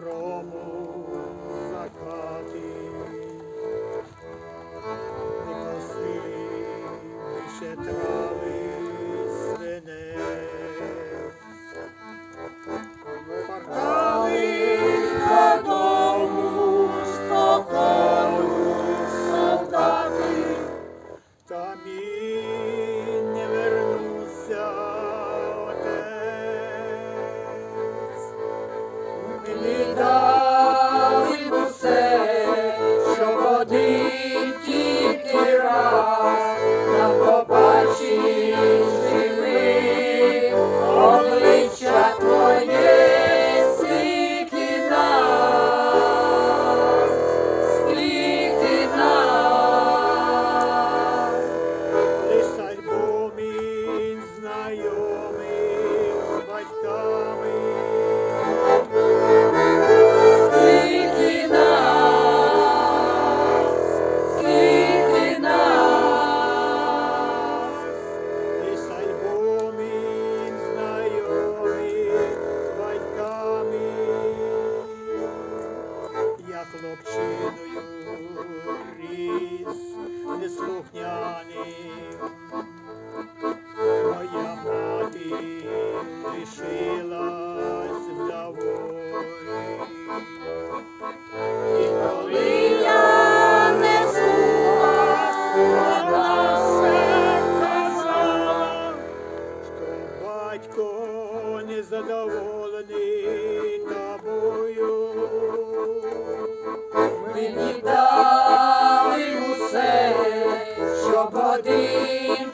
Romul Zacatii, Nikosii się trawy swyne. Моя мати лишилась вдовою. І коли я не чула, вона все казала, батько незадоволений тобою. Дали